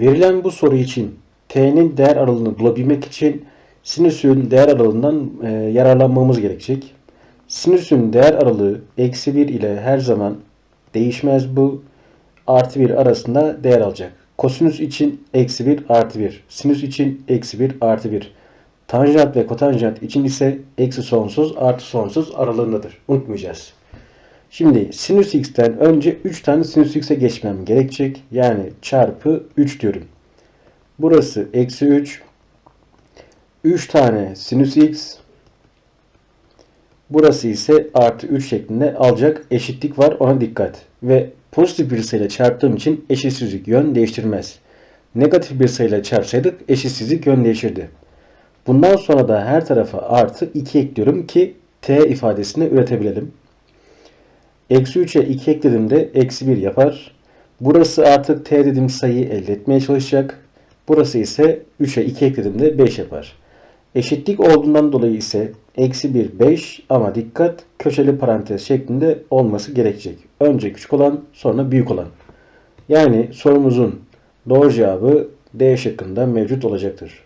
Verilen bu soru için t'nin değer aralığını bulabilmek için sinüsün değer aralığından e, yararlanmamız gerekecek. Sinüsün değer aralığı eksi 1 ile her zaman değişmez bu. Artı 1 arasında değer alacak. Kosinüs için eksi 1 artı 1. Sinüs için eksi 1 artı 1. Tanjant ve kotanjant için ise eksi sonsuz artı sonsuz aralığındadır. Unutmayacağız. Şimdi sinüs x'ten önce 3 tane sinüs x'e geçmem gerekecek. Yani çarpı 3 diyorum. Burası eksi 3. 3 tane sinüs x. Burası ise artı 3 şeklinde alacak eşitlik var ona dikkat. Ve pozitif bir sayıyla çarptığım için eşitsizlik yön değiştirmez. Negatif bir sayıyla çarpsaydık eşitsizlik yön değişirdi. Bundan sonra da her tarafa artı 2 ekliyorum ki t ifadesini üretebilelim. Eksi 3'e 2 eklediğimde eksi 1 yapar. Burası artık t dediğim sayıyı elde etmeye çalışacak. Burası ise 3'e 2 eklediğimde 5 yapar. Eşitlik olduğundan dolayı ise eksi 1 5 ama dikkat köşeli parantez şeklinde olması gerekecek. Önce küçük olan sonra büyük olan. Yani sorumuzun doğru cevabı D şıkkında mevcut olacaktır.